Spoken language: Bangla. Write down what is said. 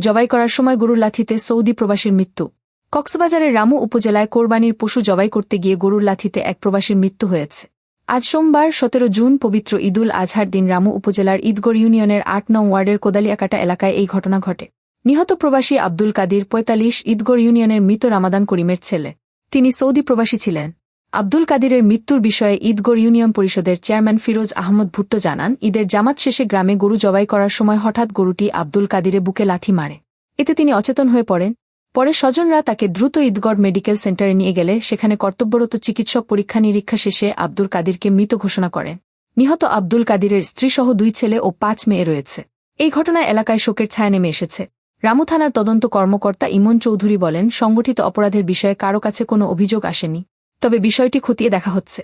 জবাই করার সময় গরুর লাথিতে সৌদি প্রবাসীর মৃত্যু। কক্সবাজারের রামু উপজেলায় কোরবানির পশু জবাই করতে গিয়ে গরুর লাথিতে এক প্রবাসীর মৃত্যু হয়েছে। আজ সোমবার, সতেরো জুন, পবিত্র ঈদুল আজহার দিন রামু উপজেলার ঈদগড় ইউনিয়নের আট নং ওয়ার্ডের কোদালিয়াকাটা এলাকায় এই ঘটনা ঘটে। নিহত প্রবাসী আব্দুল কাদির পঁয়তাল্লিশ, ঈদগড় ইউনিয়নের মৃত রামাদান করিমের ছেলে। তিনি সৌদি প্রবাসী ছিলেন। আব্দুল কাদিরের মৃত্যুর বিষয়ে ঈদগড় ইউনিয়ন পরিষদের চেয়ারম্যান ফিরোজ আহমদ ভুট্টো জানান, ঈদের জামাত শেষে গ্রামে গরু জবাই করার সময় হঠাৎ গরুটি আব্দুল কাদিরে বুকে লাথি মারে। এতে তিনি অচেতন হয়ে পড়েন। পরে স্বজনরা তাকে দ্রুত ঈদগড় মেডিকেল সেন্টারে নিয়ে গেলে সেখানে কর্তব্যরত চিকিৎসক পরীক্ষা নিরীক্ষা শেষে আব্দুল কাদিরকে মৃত ঘোষণা করেন। নিহত আব্দুল কাদিরের স্ত্রীসহ দুই ছেলে ও পাঁচ মেয়ে রয়েছে। এই ঘটনায় এলাকায় শোকের ছায়া নেমে এসেছে। রামু থানার তদন্ত কর্মকর্তা ইমন চৌধুরী বলেন, সংগঠিত অপরাধের বিষয়ে কারও কাছে কোনো অভিযোগ আসেনি। তবে বিষয়টি খতিয়ে দেখা হচ্ছে।